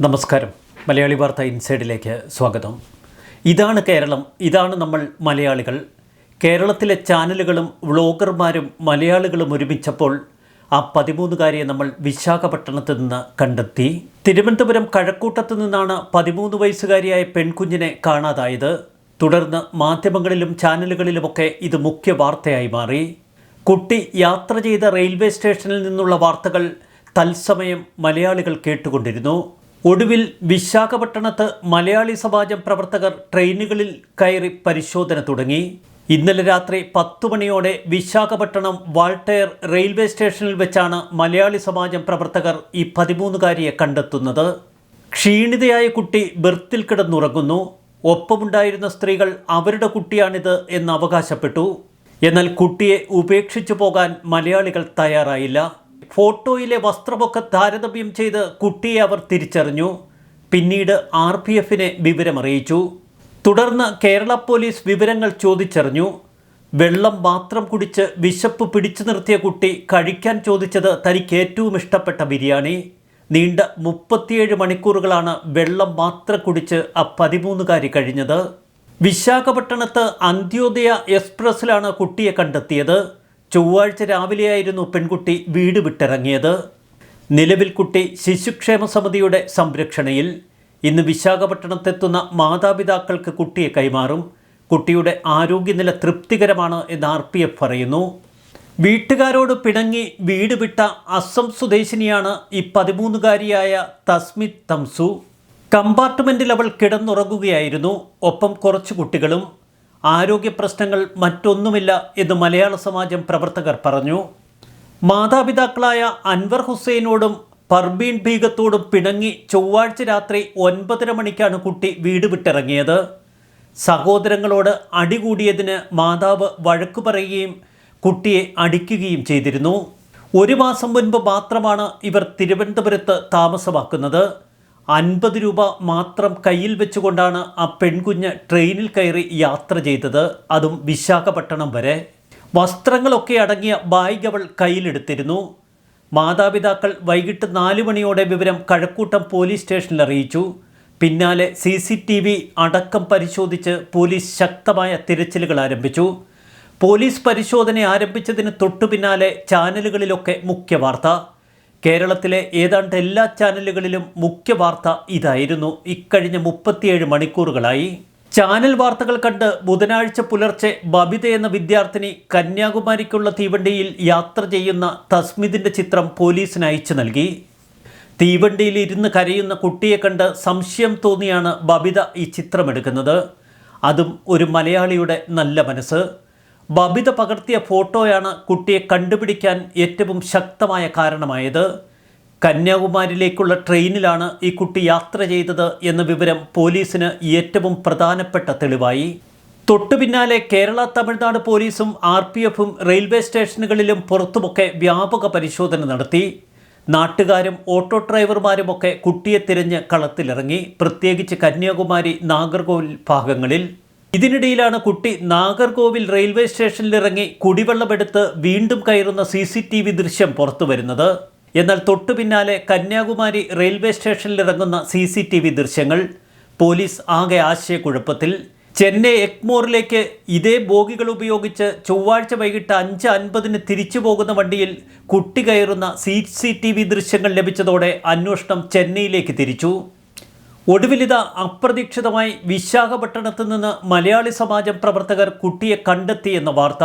നമസ്കാരം. മലയാളി വാർത്ത ഇൻസൈഡിലേക്ക് സ്വാഗതം. ഇതാണ് കേരളം. ഇതാണ് നമ്മൾ മലയാളികൾ. കേരളത്തിലെ ചാനലുകളും വ്ളോഗർമാരും മലയാളികളും ഒരുമിച്ചപ്പോൾ ആ പതിമൂന്നുകാരിയെ നമ്മൾ വിശാഖപട്ടണത്ത് നിന്ന് കണ്ടെത്തി. തിരുവനന്തപുരം കഴക്കൂട്ടത്ത് നിന്നാണ് പതിമൂന്ന് വയസ്സുകാരിയായ പെൺകുഞ്ഞിനെ കാണാതായത്. തുടർന്ന് മാധ്യമങ്ങളിലും ചാനലുകളിലുമൊക്കെ ഇത് മുഖ്യ വാർത്തയായി മാറി. കുട്ടി യാത്ര ചെയ്ത റെയിൽവേ സ്റ്റേഷനിൽ നിന്നുള്ള വാർത്തകൾ തത്സമയം മലയാളികൾ കേട്ടുകൊണ്ടിരുന്നു. ഒടുവിൽ വിശാഖപട്ടണത്ത് മലയാളി സമാജം പ്രവർത്തകർ ട്രെയിനുകളിൽ കയറി പരിശോധന തുടങ്ങി. ഇന്നലെ രാത്രി പത്തു മണിയോടെ വിശാഖപട്ടണം വാൾട്ടയർ റെയിൽവേ സ്റ്റേഷനിൽ വെച്ചാണ് മലയാളി സമാജം പ്രവർത്തകർ ഈ പതിമൂന്നുകാരിയെ കണ്ടെത്തുന്നത്. ക്ഷീണിതയായ കുട്ടി ബെർത്തിൽ കിടന്നുറങ്ങുന്നു. ഒപ്പമുണ്ടായിരുന്ന സ്ത്രീകൾ അവരുടെ കുട്ടിയാണിത് എന്ന് അവകാശപ്പെട്ടു. എന്നാൽ കുട്ടിയെ ഉപേക്ഷിച്ചു പോകാൻ മലയാളികൾ തയ്യാറായില്ല. ഫോട്ടോയിലെ വസ്ത്രമൊക്കെ താരതമ്യം ചെയ്ത് കുട്ടിയെ അവർ തിരിച്ചറിഞ്ഞു. പിന്നീട് ആർ പി എഫിനെ വിവരമറിയിച്ചു. തുടർന്ന് കേരള പോലീസ് വിവരങ്ങൾ ചോദിച്ചറിഞ്ഞു. വെള്ളം മാത്രം കുടിച്ച് വിശപ്പ് പിടിച്ചു നിർത്തിയ കുട്ടി കഴിക്കാൻ ചോദിച്ചത് തനിക്ക് ഏറ്റവും ഇഷ്ടപ്പെട്ട ബിരിയാണി. നീണ്ട മുപ്പത്തിയേഴ് മണിക്കൂറുകളാണ് വെള്ളം മാത്രം കുടിച്ച് ആ പതിമൂന്നുകാരി കഴിഞ്ഞത്. വിശാഖപട്ടണത്ത് അന്ത്യോദയ എക്സ്പ്രസ്സിലാണ് കുട്ടിയെ കണ്ടെത്തിയത്. ചൊവ്വാഴ്ച രാവിലെയായിരുന്നു പെൺകുട്ടി വീട് വിട്ടിറങ്ങിയത്. നിലവിൽ കുട്ടി ശിശുക്ഷേമ സമിതിയുടെ സംരക്ഷണയിൽ. ഇന്ന് വിശാഖപട്ടണത്തെത്തുന്ന മാതാപിതാക്കൾക്ക് കുട്ടിയെ കൈമാറും. കുട്ടിയുടെ ആരോഗ്യനില തൃപ്തികരമാണ് എന്ന് ആർ പി എഫ് പറയുന്നു. വീട്ടുകാരോട് പിണങ്ങി വീട് വിട്ട അസം സ്വദേശിനിയാണ് ഈ പതിമൂന്നുകാരിയായ തസ്മിത് തംസു. കമ്പാർട്ട്മെന്റിൽ അവൾ കിടന്നുറങ്ങുകയായിരുന്നു. ഒപ്പം കുറച്ച് കുട്ടികളും ആരോഗ്യ പ്രശ്നങ്ങൾ മറ്റൊന്നുമില്ല എന്ന് മലയാള സമാജം പ്രവർത്തകർ പറഞ്ഞു. മാതാപിതാക്കളായ അൻവർ ഹുസൈനോടും പർബീൻ ബീഗത്തോടും പിണങ്ങി ചൊവ്വാഴ്ച രാത്രി ഒൻപതര മണിക്കാണ് കുട്ടി വീട് വിട്ടിറങ്ങിയത്. സഹോദരങ്ങളോട് അടികൂടിയതിന് മാതാവ് വഴക്കു പറയുകയും കുട്ടിയെ അടിക്കുകയും ചെയ്തിരുന്നു. ഒരു മാസം മുൻപ് മാത്രമാണ് ഇവർ തിരുവനന്തപുരത്ത് താമസമാക്കുന്നത്. അൻപത് രൂപ മാത്രം കയ്യിൽ വെച്ചുകൊണ്ടാണ് ആ പെൺകുഞ്ഞ് ട്രെയിനിൽ കയറി യാത്ര ചെയ്തത്. അതും വിശാഖപട്ടണം വരെ. വസ്ത്രങ്ങളൊക്കെ അടങ്ങിയ ബാഗ് അവൾ കയ്യിലെടുത്തിരുന്നു. മാതാപിതാക്കൾ വൈകിട്ട് നാല് മണിയോടെ വിവരം കഴക്കൂട്ടം പോലീസ് സ്റ്റേഷനിൽ അറിയിച്ചു. പിന്നാലെ സി സി ടി വി അടക്കം പരിശോധിച്ച് പോലീസ് ശക്തമായ തിരച്ചിലുകൾ ആരംഭിച്ചു. പോലീസ് പരിശോധന ആരംഭിച്ചതിന് തൊട്ടു പിന്നാലെ ചാനലുകളിലൊക്കെ മുഖ്യ വാർത്ത. കേരളത്തിലെ ഏതാണ്ട് എല്ലാ ചാനലുകളിലും മുഖ്യ വാർത്ത ഇതായിരുന്നു. ഇക്കഴിഞ്ഞ മുപ്പത്തിയേഴ് മണിക്കൂറുകളായി. ചാനൽ വാർത്തകൾ കണ്ട് ബുധനാഴ്ച പുലർച്ചെ ബബിത എന്ന വിദ്യാർത്ഥിനി കന്യാകുമാരിക്കുള്ള തീവണ്ടിയിൽ യാത്ര ചെയ്യുന്ന തസ്മിതിന്റെ ചിത്രം പോലീസിന് അയച്ചു നൽകി. തീവണ്ടിയിൽ ഇരുന്ന് കരയുന്ന കുട്ടിയെ കണ്ട് സംശയം തോന്നിയാണ് ബബിത ഈ ചിത്രമെടുക്കുന്നത്. അതും ഒരു മലയാളിയുടെ നല്ല മനസ്സ്. ബബിത പകർത്തിയ ഫോട്ടോയാണ് കുട്ടിയെ കണ്ടുപിടിക്കാൻ ഏറ്റവും ശക്തമായ കാരണമായത്. കന്യാകുമാരിയിലേക്കുള്ള ട്രെയിനിലാണ് ഈ കുട്ടി യാത്ര ചെയ്തത് എന്ന വിവരം പോലീസിന് ഏറ്റവും പ്രധാനപ്പെട്ട തെളിവായി. തൊട്ടു പിന്നാലെ കേരള തമിഴ്നാട് പോലീസും ആർ പി എഫും റെയിൽവേ സ്റ്റേഷനുകളിലും പുറത്തുമൊക്കെ വ്യാപക പരിശോധന നടത്തി. നാട്ടുകാരും ഓട്ടോ ഡ്രൈവർമാരുമൊക്കെ കുട്ടിയെ തിരഞ്ഞ് കളത്തിലിറങ്ങി. പ്രത്യേകിച്ച് കന്യാകുമാരി നാഗർകോവിൽ ഭാഗങ്ങളിൽ ഇതിനിടയിലാണ് കുട്ടി നാഗർകോവിൽ റെയിൽവേ സ്റ്റേഷനിലിറങ്ങി കുടിവെള്ളമെടുത്ത് വീണ്ടും കയറുന്ന സി സി ടി വി ദൃശ്യം പുറത്തുവരുന്നത് എന്നാൽ തൊട്ടു പിന്നാലെ കന്യാകുമാരി റെയിൽവേ സ്റ്റേഷനിലിറങ്ങുന്ന സി സി ടി വി ദൃശ്യങ്ങൾ പോലീസ് ആകെ ആശയക്കുഴപ്പത്തിൽ. ചെന്നൈ എക്മോറിലേക്ക് ഇതേ ബോഗികൾ ഉപയോഗിച്ച് ചൊവ്വാഴ്ച വൈകിട്ട് അഞ്ച് അൻപതിന് തിരിച്ചു പോകുന്ന വണ്ടിയിൽ കുട്ടി കയറുന്ന സി സി ടി വി ദൃശ്യങ്ങൾ ലഭിച്ചതോടെ അന്വേഷണം ചെന്നൈയിലേക്ക് തിരിച്ചു. ഒടുവിലിത അപ്രതീക്ഷിതമായി വിശാഖപട്ടണത്ത് നിന്ന് മലയാളി സമാജം പ്രവർത്തകർ കുട്ടിയെ കണ്ടെത്തി എന്ന വാർത്ത.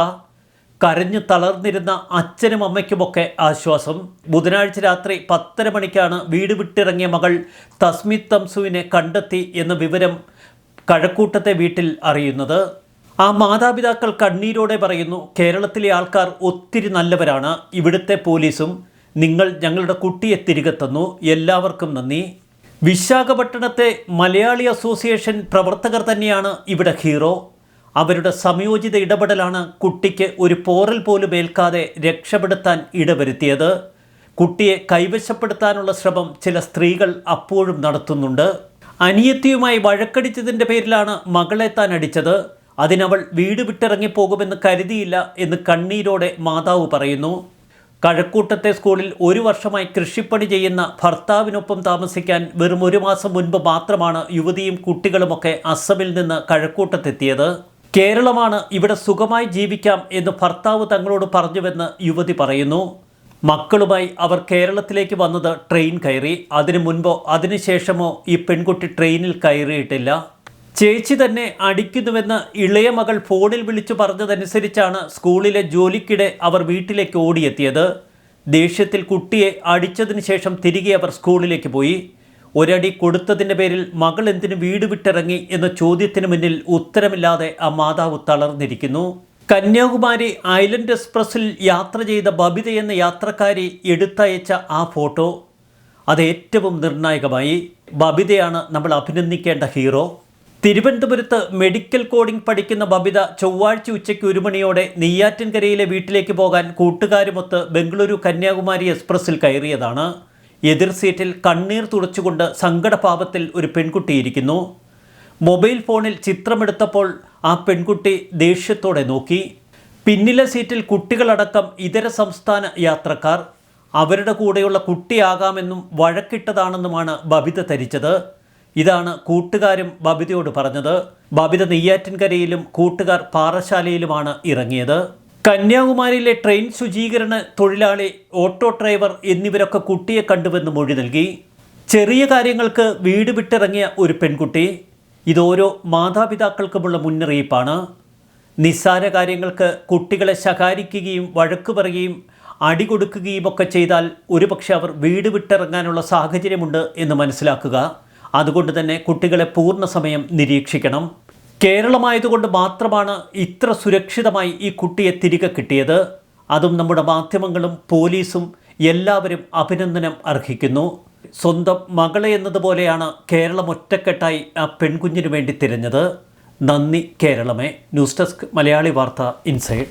കരഞ്ഞു തളർന്നിരുന്ന അച്ഛനും അമ്മയ്ക്കുമൊക്കെ ആശ്വാസം. ബുധനാഴ്ച രാത്രി പത്തര മണിക്കാണ് വീട് വിട്ടിറങ്ങിയ മകൾ തസ്മി തംസുവിനെ കണ്ടെത്തി എന്ന വിവരം കഴക്കൂട്ടത്തെ വീട്ടിൽ അറിയുന്നത്. ആ മാതാപിതാക്കൾ കണ്ണീരോടെ പറയുന്നു കേരളത്തിലെ ആൾക്കാർ ഒത്തിരി നല്ലവരാണ്. ഇവിടുത്തെ പോലീസും നിങ്ങൾ ഞങ്ങളുടെ കുട്ടിയെ തിരികെ തന്നു. എല്ലാവർക്കും നന്ദി. വിശാഖപട്ടണത്തെ മലയാളി അസോസിയേഷൻ പ്രവർത്തകർ തന്നെയാണ് ഇവിടെ ഹീറോ. അവരുടെ സംയോജിത ഇടപെടലാണ് കുട്ടിക്ക് ഒരു പോറൽ പോലും ഏൽക്കാതെ രക്ഷപ്പെടുത്താൻ ഇടവരുത്തിയത്. കുട്ടിയെ കൈവശപ്പെടുത്താനുള്ള ശ്രമം ചില സ്ത്രീകൾ അപ്പോഴും നടത്തുന്നുണ്ട്. അനിയത്തിയുമായി വഴക്കടിച്ചതിന്റെ പേരിലാണ് മകളെ താൻ അടിച്ചത്. അതിനവൾ വീട് വിട്ടിറങ്ങിപ്പോകുമെന്ന് കരുതിയില്ല എന്ന് കണ്ണീരോടെ മാതാവ് പറയുന്നു. കഴക്കൂട്ടത്തെ സ്കൂളിൽ ഒരു വർഷമായി കൃഷിപ്പണി ചെയ്യുന്ന ഭർത്താവിനൊപ്പം താമസിക്കാൻ വെറും ഒരു മാസം മുൻപ് മാത്രമാണ് യുവതിയും കുട്ടികളുമൊക്കെ അസമിൽ നിന്ന് കഴക്കൂട്ടത്തെത്തിയത്. കേരളമാണ് ഇവിടെ സുഖമായി ജീവിക്കാം എന്ന് ഭർത്താവ് തങ്ങളോട് പറഞ്ഞുവെന്ന് യുവതി പറയുന്നു. മക്കളുമായി അവർ കേരളത്തിലേക്ക് വന്നത് ട്രെയിൻ കയറി. അതിനു മുൻപോ അതിനുശേഷമോ ഈ പെൺകുട്ടി ട്രെയിനിൽ കയറിയിട്ടില്ല. ചേച്ചി തന്നെ അടിക്കുന്നുവെന്ന് ഇളയ മകൾ ഫോണിൽ വിളിച്ചു പറഞ്ഞതനുസരിച്ചാണ് സ്കൂളിലെ ജോലിക്കിടെ അവർ വീട്ടിലേക്ക് ഓടിയെത്തിയത്. ദേഷ്യത്തിൽ കുട്ടിയെ അടിച്ചതിന് ശേഷം തിരികെ അവർ സ്കൂളിലേക്ക് പോയി. ഒരടി കൊടുത്തതിന്റെ പേരിൽ മകൾ എന്തിനു വീട് വിട്ടിറങ്ങി എന്ന ചോദ്യത്തിന് മുന്നിൽ ഉത്തരമില്ലാതെ ആ മാതാവ് തളർന്നിരിക്കുന്നു. കന്യാകുമാരി ഐലൻഡ് എക്സ്പ്രസ്സിൽ യാത്ര ചെയ്ത ബബിത എന്ന യാത്രക്കാരി എടുത്തയച്ച ആ ഫോട്ടോ. അത് ഏറ്റവും നിർണായകമായി. ബബിതയാണ് നമ്മൾ അഭിനന്ദിക്കേണ്ട ഹീറോ. തിരുവനന്തപുരത്ത് മെഡിക്കൽ കോഡിംഗ് പഠിക്കുന്ന ബബിത ചൊവ്വാഴ്ച ഉച്ചയ്ക്ക് ഒരു മണിയോടെ നെയ്യാറ്റിൻകരയിലെ വീട്ടിലേക്ക് പോകാൻ കൂട്ടുകാരുമൊത്ത് ബംഗളൂരു കന്യാകുമാരി എക്സ്പ്രസ്സിൽ കയറിയതാണ്. എതിർ സീറ്റിൽ കണ്ണീർ തുടച്ചുകൊണ്ട് സങ്കടപാപത്തിൽ ഒരു പെൺകുട്ടിയിരിക്കുന്നു. മൊബൈൽ ഫോണിൽ ചിത്രമെടുത്തപ്പോൾ ആ പെൺകുട്ടി ദേഷ്യത്തോടെ നോക്കി. പിന്നിലെ സീറ്റിൽ കുട്ടികളടക്കം ഇതര സംസ്ഥാന യാത്രക്കാർ. അവരുടെ കൂടെയുള്ള കുട്ടിയാകാമെന്നും വഴക്കിട്ടതാണെന്നുമാണ് ബബിത ധരിച്ചത്. ഇതാണ് കൂട്ടുകാരും ബബിതയോട് പറഞ്ഞത്. ബബിത നെയ്യാറ്റിൻകരയിലും കൂട്ടുകാർ പാറശാലയിലുമാണ് ഇറങ്ങിയത്. കന്യാകുമാരിയിലെ ട്രെയിൻ ശുചീകരണ തൊഴിലാളി ഓട്ടോ ഡ്രൈവർ എന്നിവരൊക്കെ കുട്ടിയെ കണ്ടുവെന്ന് മൊഴി നൽകി. ചെറിയ കാര്യങ്ങൾക്ക് വീട് വിട്ടിറങ്ങിയ ഒരു പെൺകുട്ടി. ഇതോരോ മാതാപിതാക്കൾക്കുമുള്ള മുന്നറിയിപ്പാണ്. നിസ്സാര കാര്യങ്ങൾക്ക് കുട്ടികളെ ശകാരിക്കുകയും വഴക്കു പറയുകയും അടി കൊടുക്കുകയും ഒക്കെ ചെയ്താൽ ഒരുപക്ഷെ അവർ വീട് വിട്ടിറങ്ങാനുള്ള സാഹചര്യമുണ്ട് എന്ന് മനസ്സിലാക്കുക. അതുകൊണ്ട് തന്നെ കുട്ടികളെ പൂർണ സമയം നിരീക്ഷിക്കണം. കേരളമായതുകൊണ്ട് മാത്രമാണ് ഇത്ര സുരക്ഷിതമായി ഈ കുട്ടിയെ തിരികെ കിട്ടിയത്. അതും നമ്മുടെ മാധ്യമങ്ങളും പോലീസും എല്ലാവരും അഭിനന്ദനം അർഹിക്കുന്നു. സ്വന്തം മകളെ എന്നതുപോലെയാണ് കേരളം ഒറ്റക്കെട്ടായി ആ പെൺകുഞ്ഞിനു വേണ്ടി തിരഞ്ഞത്. നന്ദി കേരളമേ. ന്യൂസ് ഡെസ്ക് മലയാളി വാർത്ത ഇൻസൈഡ്.